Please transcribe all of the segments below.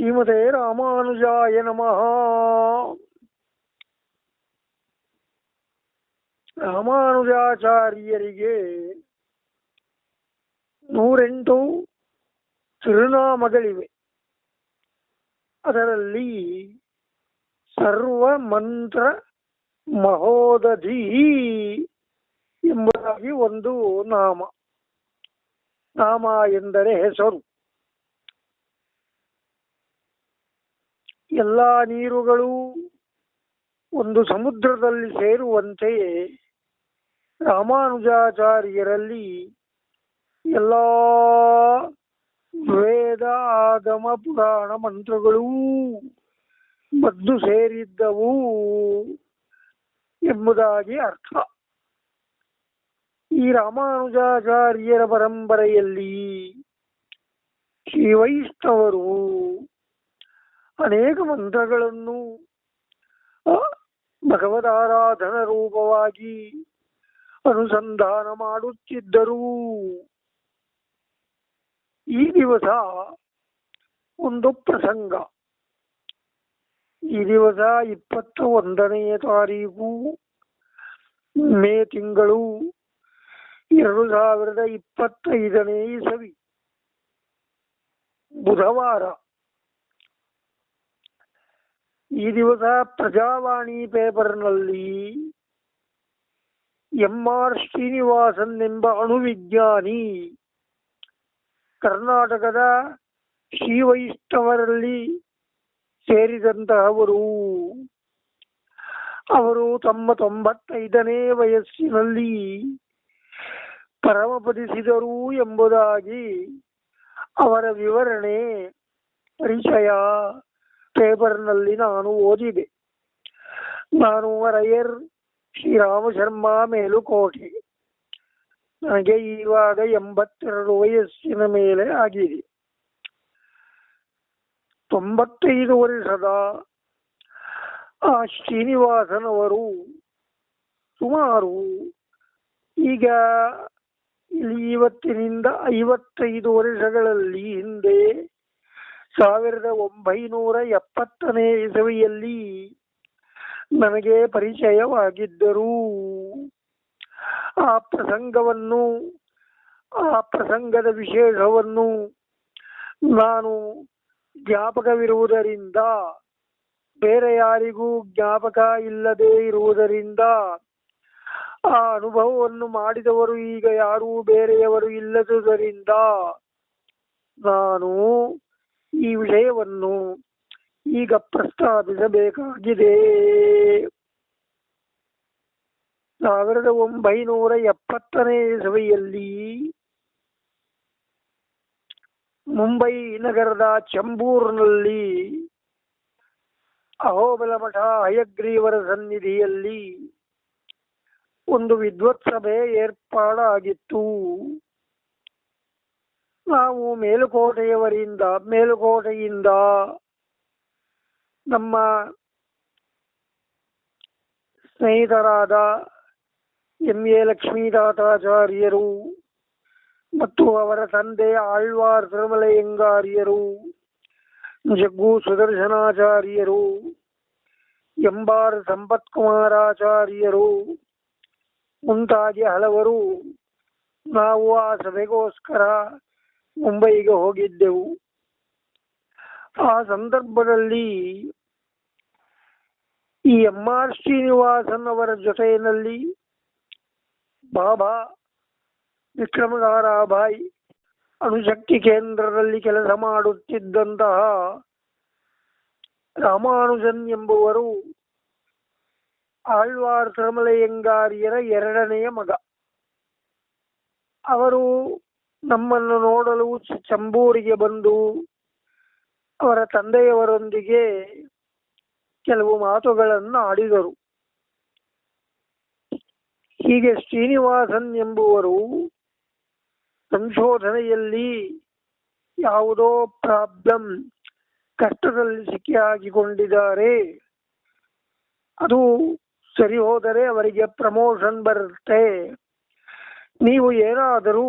ಶ್ರೀಮತೆ ರಾಮಾನುಜಾಯ ನಮಃ. ರಾಮಾನುಜಾಚಾರ್ಯರಿಗೆ ನೂರೆಂಟು ತಿರುನಾಮಗಳಿವೆ ಅದರಲ್ಲಿ ಸರ್ವ ಮಂತ್ರ ಮಹೋದಧಿ ಎಂಬುದಾಗಿ ಒಂದು ನಾಮ. ನಾಮ ಎಂದರೆ ಹೆಸರು. ಎಲ್ಲ ನೀರುಗಳು ಒಂದು ಸಮುದ್ರದಲ್ಲಿ ಸೇರುವಂತೆಯೇ ರಾಮಾನುಜಾಚಾರ್ಯರಲ್ಲಿ ಎಲ್ಲ ವೇದ ಆದಮ ಪುರಾಣ ಮಂತ್ರಗಳೂ ಮದ್ದು ಸೇರಿದ್ದವು ಎಂಬುದಾಗಿ ಅರ್ಥ. ಈ ರಾಮಾನುಜಾಚಾರ್ಯರ ಪರಂಪರೆಯಲ್ಲಿ ಶ್ರೀ ವೈಷ್ಣವರು ಅನೇಕ ಮಂತ್ರಗಳನ್ನು ಭಗವದಾರಾಧನ ರೂಪವಾಗಿ ಅನುಸಂಧಾನ ಮಾಡುತ್ತಿದ್ದರು ಈ ದಿವಸ ಒಂದು ಪ್ರಸಂಗ. ಈ ದಿವಸ ಇಪ್ಪತ್ತ ಒಂದನೆಯ ತಾರೀಕು, ಮೇ ತಿಂಗಳು ಎರಡು ಸಾವಿರದ ಇಪ್ಪತ್ತೈದನೇ ಇಸವಿ ಬುಧವಾರ. ಈ ದಿವಸ ಪ್ರಜಾವಾಣಿ ಪೇಪರ್ನಲ್ಲಿ ಎಂ ಆರ್ ಶ್ರೀನಿವಾಸನ್ ಎಂಬ ಅಣುವಿಜ್ಞಾನಿ ಕರ್ನಾಟಕದ ಶ್ರೀವೈಷ್ಣವರಲ್ಲಿ ಸೇರಿದಂತಹವರು. ಅವರು ತಮ್ಮ ತೊಂಬತ್ತೈದನೇ ವಯಸ್ಸಿನಲ್ಲಿ ಪರಮಪದಿಸಿದರು ಎಂಬುದಾಗಿ ಅವರ ವಿವರಣೆ, ಪರಿಚಯ. ಪೇಪರ್ನಲ್ಲಿ ನಾನು ಓದಿದೆ. ನಾನು ವರಯರ್ ಶ್ರೀರಾಮ ಶರ್ಮಾ ಮೇಲುಕೋಟೆ ನನಗೆ ಇವಾಗ ಎಂಬತ್ತೆರಡು ವಯಸ್ಸಿನ ಮೇಲೆ ಆಗಿದೆ. ತೊಂಬತ್ತೈದು ವರ್ಷದ ಆ ಶ್ರೀನಿವಾಸನವರು ಸುಮಾರು ಈಗ ಇಲ್ಲಿ ಇವತ್ತಿನಿಂದ ಐವತ್ತೈದು ವರ್ಷಗಳಲ್ಲಿ ಹಿಂದೆ ಸಾವಿರದ ಒಂಬೈನೂರ ಎಪ್ಪತ್ತನೇ ಇಸವಿಯಲ್ಲಿ ನನಗೆ ಪರಿಚಯವಾಗಿದ್ದರು. ಆ ಪ್ರಸಂಗವನ್ನು, ಆ ಪ್ರಸಂಗದ ವಿಶೇಷವನ್ನು ನಾನು ಜ್ಞಾಪಕವಿರುವುದರಿಂದ, ಬೇರೆ ಯಾರಿಗೂ ಜ್ಞಾಪಕ ಇಲ್ಲದೆ ಇರುವುದರಿಂದ, ಆ ಅನುಭವವನ್ನು ಮಾಡಿದವರು ಈಗ ಯಾರೂ ಬೇರೆಯವರು ಇಲ್ಲದುದರಿಂದ ನಾನು ಈ ವಿಷಯವನ್ನು ಈಗ ಪ್ರಸ್ತಾಪಿಸಬೇಕಾಗಿದೆ. ಸಾವಿರದ ಒಂಬೈನೂರ ಎಪ್ಪತ್ತನೇ ಸಭೆಯಲ್ಲಿ ಮುಂಬೈ ನಗರದ ಚಂಬೂರ್ನಲ್ಲಿ ಅಹೋಬಲ ಮಠ ಹಯಗ್ರೀವರ ಸನ್ನಿಧಿಯಲ್ಲಿ ಒಂದು ವಿದ್ವತ್ ಸಭೆ ಏರ್ಪಾಡಾಗಿತ್ತು. ನಾವು ಮೇಲುಕೋಟೆಯವರಿಂದ, ಮೇಲುಕೋಟೆಯಿಂದ ನಮ್ಮ ಸ್ನೇಹಿತರಾದ ಎಂ. ಎ. ಲಕ್ಷ್ಮೀದಾತಾಚಾರ್ಯರು ಮತ್ತು ಅವರ ತಂದೆ ಆಳ್ವಾರ್ ತಿರುಮಲಯ್ಯಂಗಾರ್ಯರು ಜಗ್ಗು ಸುದರ್ಶನಾಚಾರ್ಯರು, ಎಂಬಾರ್ ಸಂಪತ್ ಕುಮಾರಾಚಾರ್ಯರು ಮುಂತಾಗಿ ಹಲವರು ನಾವು ಆ ಸಭೆಗೋಸ್ಕರ ಮುಂಬೈಗೆ ಹೋಗಿದ್ದೆವು. ಆ ಸಂದರ್ಭದಲ್ಲಿ ಈ ಎಂ ಆರ್ ಶ್ರೀನಿವಾಸನ್ ಅವರ ಜೊತೆಯಲ್ಲಿ ಬಾಬಾ ವಿಕ್ರಮದಾರಾಭಾಯಿ ಅಣುಶಕ್ತಿ ಕೇಂದ್ರದಲ್ಲಿ ಕೆಲಸ ಮಾಡುತ್ತಿದ್ದಂತಹ ರಾಮಾನುಜನ್ ಎಂಬುವರು ಆಳ್ವಾರ್ ತಿರುಮಲಯ್ಯಂಗಾರ್ಯರ ಎರಡನೆಯ ಮಗ. ಅವರು ನಮ್ಮನ್ನು ನೋಡಲು ಚಂಬೂರಿಗೆ ಬಂದು ಅವರ ತಂದೆಯವರೊಂದಿಗೆ ಕೆಲವು ಮಾತುಗಳನ್ನು ಆಡಿದರು. ಹೀಗೆ ಶ್ರೀನಿವಾಸನ್ ಎಂಬುವರು ಸಂಶೋಧನೆಯಲ್ಲಿ ಯಾವುದೋ ಪ್ರಾಬ್ಲಮ್ ಕಷ್ಟದಲ್ಲಿ ಸಿಕ್ಕಿ ಹಾಕಿಕೊಂಡಿದ್ದಾರೆ ಅದು ಸರಿ ಹೋದರೆ ಅವರಿಗೆ ಪ್ರಮೋಷನ್ ಬರುತ್ತೆ. ನೀವು ಏನಾದರೂ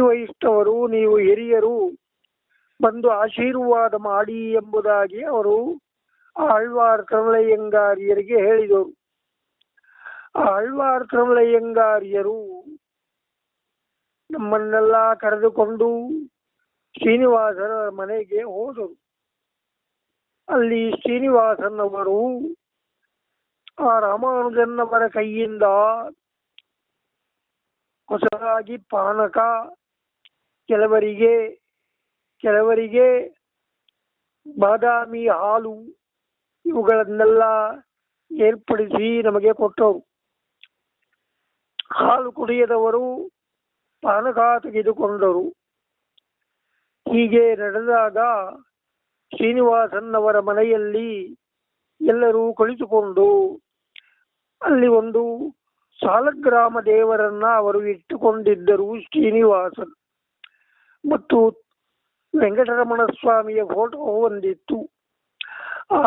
ವೈಷ್ಣವರು ನೀವು ಹಿರಿಯರು, ಬಂದು ಆಶೀರ್ವಾದ ಮಾಡಿ ಎಂಬುದಾಗಿ ಅವರು ಆಳ್ವಾರ್ ಕಮಲಯ್ಯಂಗಾರಿಯರಿಗೆ ಹೇಳಿದರು. ಆಳ್ವಾರ್ ಕಮಲಯ್ಯಂಗಾರಿಯರು ನಮ್ಮನ್ನೆಲ್ಲ ಕರೆದುಕೊಂಡು ಶ್ರೀನಿವಾಸನ ಮನೆಗೆ ಹೋದರು. ಅಲ್ಲಿ ಶ್ರೀನಿವಾಸನವರು ಆ ರಾಮಾನುಜನ್ನವರ ಕೈಯಿಂದ ಹೊಸದಾಗಿ ಪಾನಕ ಕೆಲವರಿಗೆ ಕೆಲವರಿಗೆ ಬಾದಾಮಿ ಹಾಲು ಇವುಗಳನ್ನೆಲ್ಲ ಏರ್ಪಡಿಸಿ ನಮಗೆ ಕೊಟ್ಟರು. ಹಾಲು ಕುಡಿಯದವರು ಪಾನಕ ತೆಗೆದುಕೊಂಡರು. ಹೀಗೆ ನಡೆದಾಗ ಶ್ರೀನಿವಾಸನ್ನವರ ಮನೆಯಲ್ಲಿ ಎಲ್ಲರೂ ಕುಳಿತುಕೊಂಡು ಅಲ್ಲಿ ಒಂದು ಸಾಲಗ್ರಾಮ ದೇವರನ್ನ ಅವರು ಇಟ್ಟುಕೊಂಡಿದ್ದರು ಶ್ರೀನಿವಾಸನ್. ಮತ್ತು ವೆಂಕಟರಮಣ ಸ್ವಾಮಿಯ ಫೋಟೋ ಹೊಂದಿತ್ತು. ಆ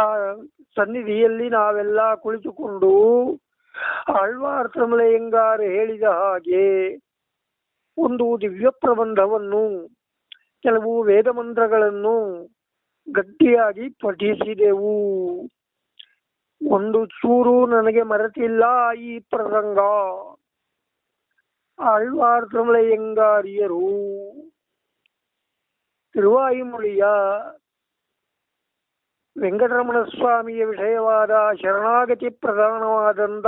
ಸನ್ನಿಧಿಯಲ್ಲಿ ನಾವೆಲ್ಲ ಕುಳಿತುಕೊಂಡು ಆಳ್ವಾರ್ ಕಮಲೆಯಂಗಾರ್ ಹೇಳಿದ ಹಾಗೆ ಒಂದು ದಿವ್ಯ ಪ್ರಬಂಧವನ್ನು, ಕೆಲವು ವೇದ ಮಂತ್ರಗಳನ್ನು ಗಟ್ಟಿಯಾಗಿ ಪಠಿಸಿದೆವು. ಒಂದು ಚೂರು ನನಗೆ ಮರೆತಿಲ್ಲ ಈ ಪ್ರಸಂಗ. ಆಳ್ವಾರ್ ಕಮಲೆಯಂಗಾರಿಯರು ತಿರುವಾಯಿಮೊಳಿಯ ವೆಂಕಟರಮಣ ಸ್ವಾಮಿಯ ವಿಷಯವಾದ ಶರಣಾಗತಿ ಪ್ರಧಾನವಾದಂಥ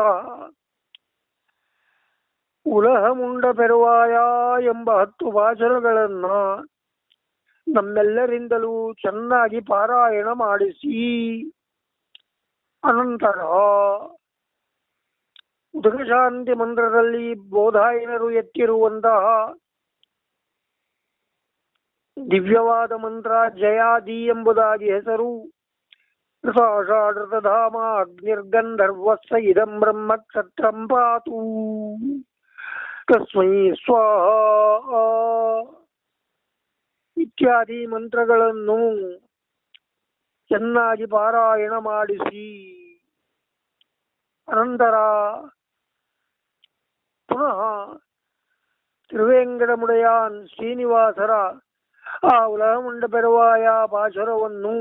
ಉಲಹ ಮುಂಡ ಪೆರುವಾಯ ಎಂಬ ಹತ್ತು ವಾಚನಗಳನ್ನ ನಮ್ಮೆಲ್ಲರಿಂದಲೂ ಚೆನ್ನಾಗಿ ಪಾರಾಯಣ ಮಾಡಿಸಿ. ಅನಂತರ ಉದಗಶಾಂತಿ ಮಂತ್ರದಲ್ಲಿ ಬೋಧಾಯನರು ಎತ್ತಿರುವಂತಹ ದಿವ್ಯವಾದ ಮಂತ್ರ ಜಯಾದಿ ಎಂಬುದಾಗಿ ಹೆಸರು. ಧಾಮ ಅಗ್ನಿರ್ಗಂಧರ್ವಸ್ಸ ಇದಂ ಬ್ರಹ್ಮ ಕ್ಷತ್ರಂ ಪಾತು. ತಸ್ಮೈ ಸ್ವಾಹ. ಇತ್ಯಾದಿ ಮಂತ್ರಗಳನ್ನು ಚೆನ್ನಾಗಿ ಪಾರಾಯಣ ಮಾಡಿಸಿ. ಅನಂತರ ಪುನಃ ತಿರುವೆಂಗಡಮುಡೆಯಾನ್ ಶ್ರೀನಿವಾಸರ ಆ ಉಲಹಮುಂಡ ಪೆರುವಾಯ ಪಾಶರವನ್ನು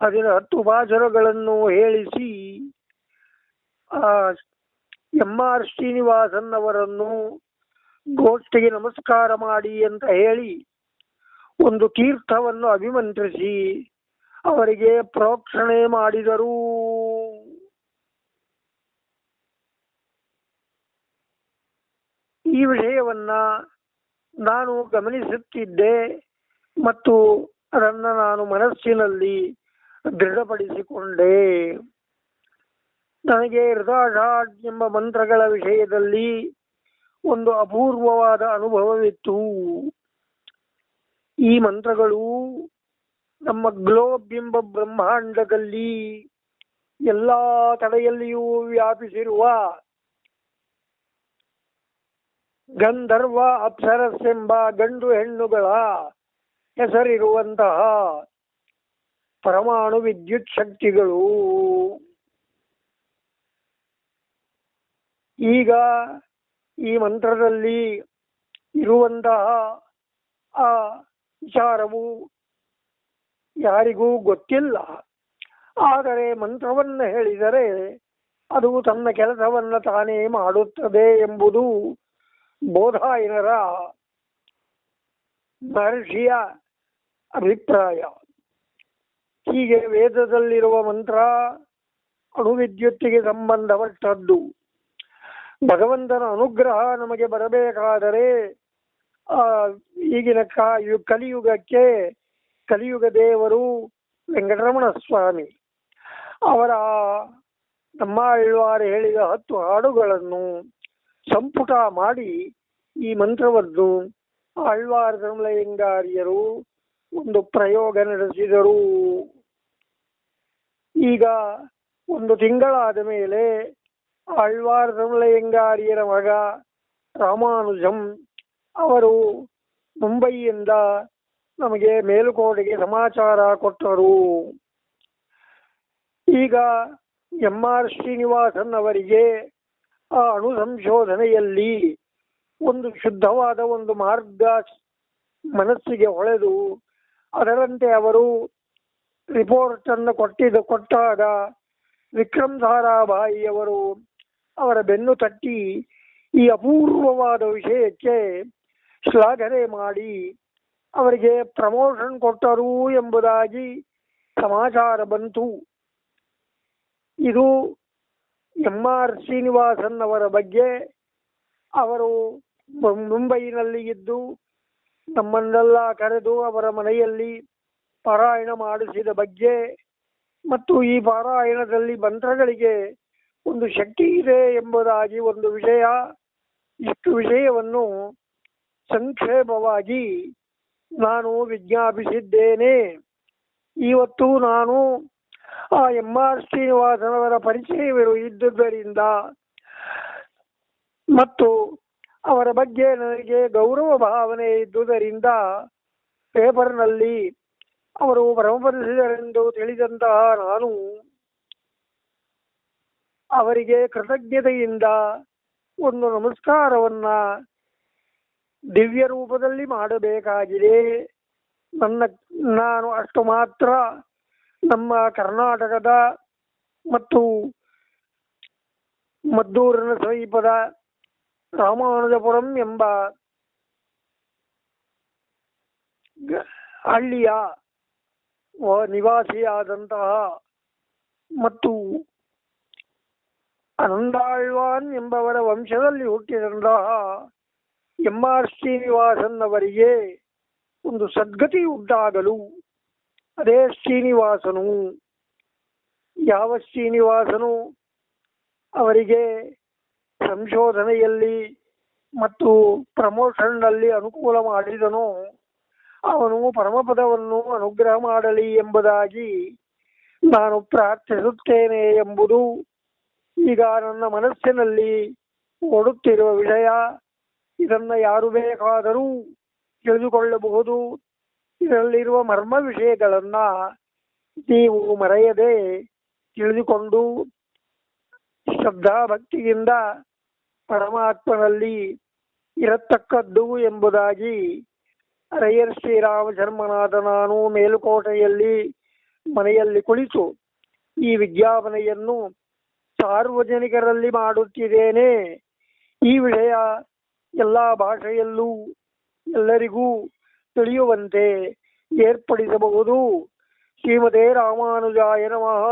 ಅದರ ಹತ್ತು ಪಾಶರಗಳನ್ನು ಹೇಳಿಸಿ, ಆ ಎಂ ಆರ್ ಶ್ರೀನಿವಾಸನ್ ಅವರನ್ನು ಗೋಷ್ಠಿಗೆ ನಮಸ್ಕಾರ ಮಾಡಿ ಅಂತ ಹೇಳಿ ಒಂದು ತೀರ್ಥವನ್ನು ಅಭಿಮಂತ್ರಿಸಿ ಅವರಿಗೆ ಪ್ರೋಕ್ಷಣೆ ಮಾಡಿದರು. ಈ ವಿಷಯವನ್ನ ನಾನು ಗಮನಿಸುತ್ತಿದ್ದೆ ಮತ್ತು ಅದನ್ನು ನಾನು ಮನಸ್ಸಿನಲ್ಲಿ ದೃಢಪಡಿಸಿಕೊಂಡೆ. ನನಗೆ ಹೃದಯಾಢ ಎಂಬ ಮಂತ್ರಗಳ ವಿಷಯದಲ್ಲಿ ಒಂದು ಅಪೂರ್ವವಾದ ಅನುಭವವಿತ್ತು. ಈ ಮಂತ್ರಗಳು ನಮ್ಮ ಗ್ಲೋಬ್ ಎಂಬ ಬ್ರಹ್ಮಾಂಡದಲ್ಲಿ ಎಲ್ಲಾ ಕಡೆಯಲ್ಲಿಯೂ ವ್ಯಾಪಿಸಿರುವ ಗಂಧರ್ವ ಅಪ್ಸರಸ್ ಎಂಬ ಗಂಡು ಹೆಣ್ಣುಗಳ ಹೆಸರಿರುವಂತಹ ಪರಮಾಣು ವಿದ್ಯುತ್ ಶಕ್ತಿಗಳು. ಈಗ ಈ ಮಂತ್ರದಲ್ಲಿ ಇರುವಂತಹ ಆ ವಿಚಾರವು ಯಾರಿಗೂ ಗೊತ್ತಿಲ್ಲ. ಆದರೆ ಮಂತ್ರವನ್ನು ಹೇಳಿದರೆ ಅದು ತನ್ನ ಕೆಲಸವನ್ನು ತಾನೇ ಮಾಡುತ್ತದೆ ಎಂಬುದು ಬೋಧಾಯನರ ಮಹರ್ಷಿಯ ಅಭಿಪ್ರಾಯ. ಹೀಗೆ ವೇದದಲ್ಲಿರುವ ಮಂತ್ರ ಅಣುವಿದ್ಯುತ್ತಿಗೆ ಸಂಬಂಧಪಟ್ಟದ್ದು. ಭಗವಂತನ ಅನುಗ್ರಹ ನಮಗೆ ಬರಬೇಕಾದರೆ ಈಗಿನ ಕಾ ಕಲಿಯುಗಕ್ಕೆ ಕಲಿಯುಗ ದೇವರು ವೆಂಕಟರಮಣ ಸ್ವಾಮಿ ಅವರ ನಮ್ಮ ಆಳ್ವಾರು ಹೇಳಿದ ಹತ್ತು ಹಾಡುಗಳನ್ನು ಸಂಪುಟ ಮಾಡಿ ಈ ಮಂತ್ರವನ್ನು ಅಳ್ವಾರ ಧರ್ಮಲಯಂಗಾರ್ಯರು ಒಂದು ಪ್ರಯೋಗ ನಡೆಸಿದರು. ಈಗ ಒಂದು ತಿಂಗಳಾದ ಮೇಲೆ ಅಳ್ವಾರ ಧರ್ಮಲಯಂಗಾರ್ಯರ ಮಗ ರಾಮಾನುಜಂ ಅವರು ಮುಂಬಯಿಯಿಂದ ನಮಗೆ ಮೇಲುಕೋಟೆಗೆ ಸಮಾಚಾರ ಕೊಟ್ಟರು. ಈಗ ಎಂ ಆರ್ ಶ್ರೀನಿವಾಸನ್ ಅವರಿಗೆ ಆ ಅಣು ಸಂಶೋಧನೆಯಲ್ಲಿ ಒಂದು ಶುದ್ಧವಾದ ಒಂದು ಮಾರ್ಗ ಮನಸ್ಸಿಗೆ ಹೊಳೆದು ಅದರಂತೆ ಅವರು ರಿಪೋರ್ಟ್ ಅನ್ನು ಕೊಟ್ಟಿದ್ದು, ಕೊಟ್ಟಾಗ ವಿಕ್ರಮ್ ಸಾರಾಭಾಯಿಯವರು ಅವರ ಬೆನ್ನು ತಟ್ಟಿ ಈ ಅಪೂರ್ವವಾದ ವಿಷಯಕ್ಕೆ ಶ್ಲಾಘನೆ ಮಾಡಿ ಅವರಿಗೆ ಪ್ರಮೋಷನ್ ಕೊಟ್ಟರು ಎಂಬುದಾಗಿ ಸಮಾಚಾರ ಬಂತು. ಇದು ಎಂ ಆರ್ ಶ್ರೀನಿವಾಸನ್ ಅವರ ಬಗ್ಗೆ ಅವರು ಮುಂಬೈನಲ್ಲಿ ಇದ್ದು ನಮ್ಮನ್ನೆಲ್ಲ ಕರೆದು ಅವರ ಮನೆಯಲ್ಲಿ ಪಾರಾಯಣ ಮಾಡಿಸಿದ ಬಗ್ಗೆ ಮತ್ತು ಈ ಪಾರಾಯಣದಲ್ಲಿ ಮಂತ್ರಗಳಿಗೆ ಒಂದು ಶಕ್ತಿ ಇದೆ ಎಂಬುದಾಗಿ ಒಂದು ವಿಷಯ, ಇಷ್ಟು ವಿಷಯವನ್ನು ಸಂಕ್ಷೇಪವಾಗಿ ನಾನು ವಿಜ್ಞಾಪಿಸಿದ್ದೇನೆ. ಇವತ್ತು ನಾನು ಆ ಎಂ ಆರ್ ಶ್ರೀನಿವಾಸನವರ ಪರಿಚಯವಿರು ಇದ್ದುದರಿಂದ ಮತ್ತು ಅವರ ಬಗ್ಗೆ ನನಗೆ ಗೌರವ ಭಾವನೆ ಇದ್ದುದರಿಂದ ಪೇಪರ್ನಲ್ಲಿ ಅವರು ಪರಮಪರಿಸಿದರೆಂದು ತಿಳಿದಂತಹ ನಾನು ಅವರಿಗೆ ಕೃತಜ್ಞತೆಯಿಂದ ಒಂದು ನಮಸ್ಕಾರವನ್ನ ದಿವ್ಯ ರೂಪದಲ್ಲಿ ಮಾಡಬೇಕಾಗಿದೆ. ನನ್ನ, ನಾನು ಅಷ್ಟು ಮಾತ್ರ ನಮ್ಮ ಕರ್ನಾಟಕದ ಮತ್ತು ಮದ್ದೂರಿನ ಸಮೀಪದ ರಾಮಾನುಜಪುರಂ ಎಂಬ ಹಳ್ಳಿಯ ನಿವಾಸಿಯಾದಂತಹ ಮತ್ತು ಅನಂದಾಳ್ವಾನ್ ಎಂಬವರ ವಂಶದಲ್ಲಿ ಹುಟ್ಟಿದಂತಹ ಎಂ ಆರ್ ಶ್ರೀನಿವಾಸನ್ ಅವರಿಗೆ ಒಂದು ಸದ್ಗತಿ ಉಂಟಾಗಲು. ಅದೇ ಶ್ರೀನಿವಾಸನು, ಯಾವ ಶ್ರೀನಿವಾಸನು ಅವರಿಗೆ ಸಂಶೋಧನೆಯಲ್ಲಿ ಮತ್ತು ಪ್ರಮೋಷನ್ನಲ್ಲಿ ಅನುಕೂಲ ಮಾಡಿದನೋ, ಅವನು ಪರಮಪದವನ್ನು ಅನುಗ್ರಹ ಮಾಡಲಿ ಎಂಬುದಾಗಿ ನಾನು ಪ್ರಾರ್ಥಿಸುತ್ತೇನೆ ಎಂಬುದು ಈಗ ನನ್ನ ಮನಸ್ಸಿನಲ್ಲಿ ಓಡುತ್ತಿರುವ ವಿಷಯ. ಇದನ್ನ ಯಾರು ಬೇಕಾದರೂ ತಿಳಿದುಕೊಳ್ಳಬಹುದು. ಇದರಲ್ಲಿರುವ ಮರ್ಮ ವಿಷಯಗಳನ್ನ ನೀವು ಮರೆಯದೆ ತಿಳಿದುಕೊಂಡು ಶ್ರದ್ಧಾ ಭಕ್ತಿಯಿಂದ ಪರಮಾತ್ಮನಲ್ಲಿ ಇರತಕ್ಕದ್ದು ಎಂಬುದಾಗಿ ಅರಯ್ಯರ್ ಶ್ರೀರಾಮಚರ್ಮನಾದ ನಾನು ಮೇಲುಕೋಟೆಯಲ್ಲಿ ಮನೆಯಲ್ಲಿ ಕುಳಿತು ಈ ವಿಜ್ಞಾಪನೆಯನ್ನು ಸಾರ್ವಜನಿಕರಲ್ಲಿ ಮಾಡುತ್ತಿದ್ದೇನೆ. ಈ ವಿಷಯ ಎಲ್ಲ ಭಾಷೆಯಲ್ಲೂ ಎಲ್ಲರಿಗೂ ತಿಳಿಯುವಂತೆ ಏರ್ಪಡಿಸಬಹುದು. ಶ್ರೀಮದೇ ರಾಮಾನುಜಾಯ ನಮಃ.